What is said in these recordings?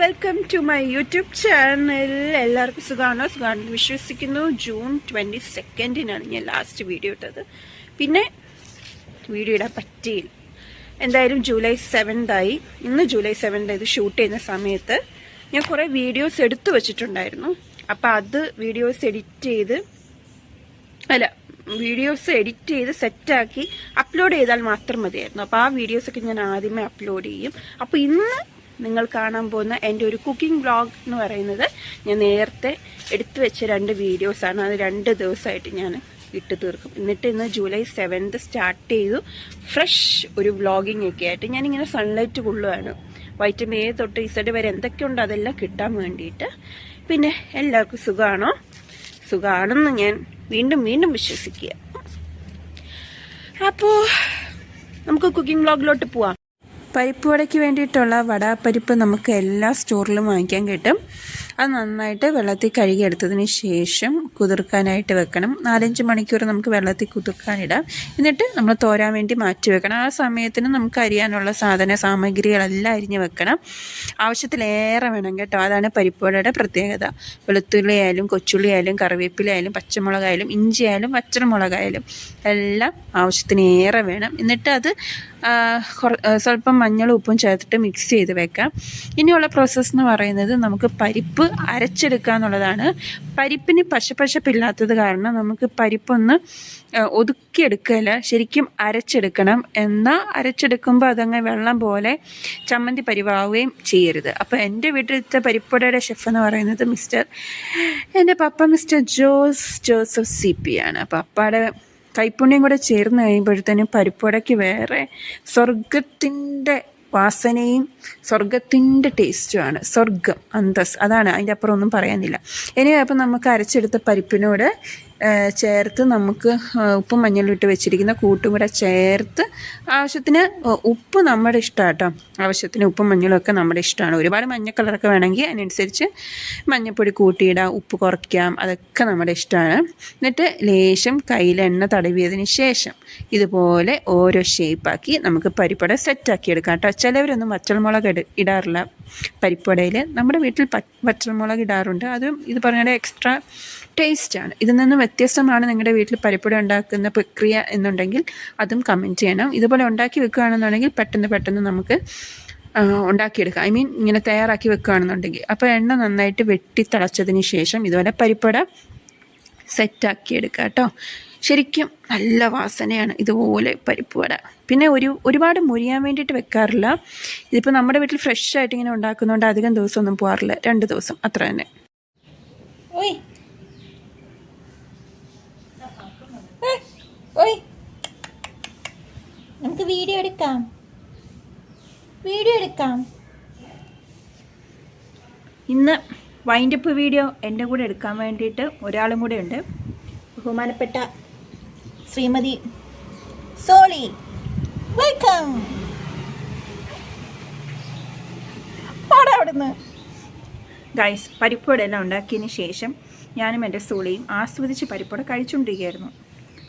Welcome to my YouTube channel എല്ലാവർക്കും സുഖമാണോ? സുഖമാണെന്ന് വിശ്വസിക്കുന്നു. ജൂൺ ട്വന്റി സെക്കൻഡിനാണ് ഞാൻ ലാസ്റ്റ് വീഡിയോ ഇട്ടത്. പിന്നെ വീഡിയോ ഇടാൻ പറ്റിയില്ല. എന്തായാലും ജൂലൈ സെവൻതായി ഇന്ന് ജൂലൈ സെവൻത് ഇത് ഷൂട്ട് ചെയ്യുന്ന സമയത്ത് ഞാൻ കുറേ വീഡിയോസ് എടുത്തു വെച്ചിട്ടുണ്ടായിരുന്നു. അപ്പം അത് വീഡിയോസ് എഡിറ്റ് ചെയ്ത് അല്ല വീഡിയോസ് എഡിറ്റ് ചെയ്ത് സെറ്റാക്കി അപ്ലോഡ് ചെയ്താൽ മാത്രം മതിയായിരുന്നു. അപ്പോൾ ആ വീഡിയോസൊക്കെ ഞാൻ ആദ്യമേ അപ്ലോഡ് ചെയ്യും. അപ്പോൾ ഇന്ന് നിങ്ങൾ കാണാൻ പോകുന്ന എന്റെ ഒരു കുക്കിംഗ് വ്ളോഗ് എന്ന് പറയുന്നത് ഞാൻ നേരത്തെ എടുത്തു വെച്ച രണ്ട് വീഡിയോസാണ് അത് രണ്ട് ദിവസമായിട്ട് ഞാൻ ഇട്ട് തീർക്കും. എന്നിട്ട് ഇന്ന് ജൂലൈ സെവൻത്ത് സ്റ്റാർട്ട് ചെയ്തു. ഫ്രഷ് ഒരു വ്ളോഗിംഗ് ഒക്കെ ആയിട്ട് ഞാനിങ്ങനെ സൺലൈറ്റ് കൊള്ളുകയാണ് വൈറ്റമിൻ എ തൊട്ട് ഇസഡ് വരെ എന്തൊക്കെയുണ്ടോ അതെല്ലാം കിട്ടാൻ വേണ്ടിയിട്ട്. പിന്നെ എല്ലാവർക്കും സുഖമാണോ സുഖമാണെന്ന് ഞാൻ വീണ്ടും വീണ്ടും വിശ്വസിക്കുക. അപ്പോൾ നമുക്ക് കുക്കിംഗ് വ്ളോഗിലോട്ട് പോവാം. പരിപ്പ് വടയ്ക്ക് വേണ്ടിയിട്ടുള്ള വടാപ്പരിപ്പ് നമുക്ക് എല്ലാ സ്റ്റോറിലും വാങ്ങിക്കാൻ കിട്ടും. അത് നന്നായിട്ട് വെള്ളത്തിൽ കഴുകിയെടുത്തതിന് ശേഷം കുതിർക്കാനായിട്ട് വെക്കണം. നാലഞ്ച് മണിക്കൂർ നമുക്ക് വെള്ളത്തിൽ കുതിർക്കാനിടാം എന്നിട്ട് നമ്മൾ തോരാൻ വേണ്ടി മാറ്റി വെക്കണം. ആ സമയത്തിന് നമുക്ക് അരിയാനുള്ള സാധന സാമഗ്രികളെല്ലാം അരിഞ്ഞ് വെക്കണം. ആവശ്യത്തിലേറെ വേണം കേട്ടോ. അതാണ് പരിപ്പുവടയുടെ പ്രത്യേകത. വെളുത്തുള്ളി ആയാലും കൊച്ചുള്ളി ആയാലും കറിവേപ്പില ആയാലും പച്ചമുളകായാലും ഇഞ്ചി ആയാലും പച്ചമുളകായാലും എല്ലാം ആവശ്യത്തിനേറെ വേണം. എന്നിട്ട് അത് സ്വല്പം മഞ്ഞളും ഉപ്പും ചേർത്തിട്ട് മിക്സ് ചെയ്ത് വെക്കാം. ഇനിയുള്ള പ്രോസസ്സ് എന്ന് പറയുന്നത് നമുക്ക് പരിപ്പ് അരച്ചെടുക്കുക എന്നുള്ളതാണ് പരിപ്പിന് പശപ്പശപ്പില്ലാത്തത് കാരണം നമുക്ക് പരിപ്പൊന്ന് ഒതുക്കിയെടുക്കല ശരിക്കും അരച്ചെടുക്കണം എന്നാൽ അരച്ചെടുക്കുമ്പോൾ അതങ്ങ് വെള്ളം പോലെ ചമ്മന്തി പരിവാവുകയും ചെയ്യരുത്. അപ്പോൾ എന്റെ വീട്ടിലത്തെ പരിപ്പുടയുടെ ഷെഫ് എന്ന് പറയുന്നത് മിസ്റ്റർ എന്റെ papa mister Jose Joseph C P ആണ്. പപ്പയുടെ കൈപ്പുണ്യം കൂടെ ചേർന്ന് കഴിയുമ്പോഴത്തേനും പരിപ്പുടയ്ക്ക് വേറെ സ്വർഗത്തിന്റെ വാസനയും സ്വർഗത്തിന്റെ ടേസ്റ്റുമാണ് സ്വർഗം അന്തസ്. അതാണ് അതിന്റെ അപ്പുറം ഒന്നും പറയാനില്ല. ഇനി അപ്പം നമുക്ക് അരച്ചെടുത്ത പരിപ്പിനോട് ചേർത്ത് നമുക്ക് ഉപ്പും മഞ്ഞളും ഇട്ട് വെച്ചിരിക്കുന്ന കൂട്ടും കൂടെ ചേർത്ത് ആവശ്യത്തിന് ഉപ്പ് നമ്മുടെ ഇഷ്ടമാണ് കേട്ടോ ആവശ്യത്തിന് ഉപ്പും മഞ്ഞളും ഒക്കെ നമ്മുടെ ഇഷ്ടമാണ് ഒരുപാട് മഞ്ഞ കളറൊക്കെ വേണമെങ്കിൽ അതിനനുസരിച്ച് മഞ്ഞൾപ്പൊടി കൂട്ടിയിടാം ഉപ്പ് കുറയ്ക്കാം അതൊക്കെ നമ്മുടെ ഇഷ്ടമാണ് എന്നിട്ട് ലേശം കയ്യിലെണ്ണ തടവിയതിന് ശേഷം ഇതുപോലെ ഓരോ ഷേപ്പാക്കി നമുക്ക് പരിപ്പട സെറ്റാക്കി എടുക്കാം കേട്ടോ ചിലവരൊന്നും വച്ചൽമുളക് ഇടാറില്ല. പരിപ്പടയിൽ നമ്മുടെ വീട്ടിൽ പച്ചമുളക് ഇടാറുണ്ട്. അതും ഇത് പറഞ്ഞാൽ എക്സ്ട്രാ ടേസ്റ്റാണ് ഇതിൽ നിന്ന് വ്യത്യസ്തമാണ് നിങ്ങളുടെ വീട്ടിൽ പരിപ്പുട ഉണ്ടാക്കുന്ന പ്രക്രിയ എന്നുണ്ടെങ്കിൽ അതും കമന്റ് ചെയ്യണം. ഇതുപോലെ ഉണ്ടാക്കി വെക്കുകയാണെന്നുണ്ടെങ്കിൽ പെട്ടെന്ന് പെട്ടെന്ന് നമുക്ക് ഉണ്ടാക്കിയെടുക്കാം. ഐ മീൻ ഇങ്ങനെ തയ്യാറാക്കി വെക്കുകയാണെന്നുണ്ടെങ്കിൽ. അപ്പോൾ എണ്ണ നന്നായിട്ട് വെട്ടി തിളച്ചതിന് ശേഷം ഇതുപോലെ പരിപ്പട സെറ്റാക്കി എടുക്കുക കേട്ടോ. ശരിക്കും നല്ല വാസനയാണ് ഇതുപോലെ പരിപ്പ് വട പിന്നെ ഒരു ഒരുപാട് മുരിയാൻ വേണ്ടിയിട്ട് വെക്കാറില്ല. ഇതിപ്പോൾ നമ്മുടെ വീട്ടിൽ ഫ്രഷ് ആയിട്ട് ഇങ്ങനെ ഉണ്ടാക്കുന്നതുകൊണ്ട് അധികം ദിവസമൊന്നും പോകാറില്ല രണ്ട് ദിവസം അത്ര തന്നെ. ഓയ് നമുക്ക് വീഡിയോ എടുക്കാം. വീഡിയോ എടുക്കാം. ഇന്ന് വൈൻഡപ്പ് വീഡിയോ എന്റെ കൂടെ എടുക്കാൻ വേണ്ടിയിട്ട് ഒരാളും കൂടെ ഉണ്ട്. ബഹുമാനപ്പെട്ട ശ്രീമതി സോളി. വെൽക്കം പാടാവിടുന്ന് ഗൈസ് പരിപ്പോടെല്ലാം ഉണ്ടാക്കിയതിന് ശേഷം ഞാനും എന്റെ സോളിയും ആസ്വദിച്ച് പരിപ്പോടെ കഴിച്ചുകൊണ്ടിരിക്കുകയായിരുന്നു.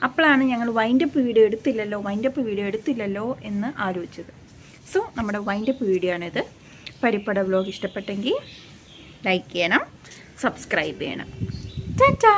അപ്പോഴാണ് ഞങ്ങൾ വൈൻഡപ്പ് വീഡിയോ എടുത്തില്ലല്ലോ വൈൻഡപ്പ് വീഡിയോ എടുത്തില്ലല്ലോ എന്ന് ആലോചിച്ചത്. സോ നമ്മുടെ വൈൻഡപ്പ് വീഡിയോ ആണിത്. പരിപ്പട വ്ലോഗ് ഇഷ്ടപ്പെട്ടെങ്കിൽ ലൈക്ക് ചെയ്യണം സബ്സ്ക്രൈബ് ചെയ്യണം. ടാറ്റാ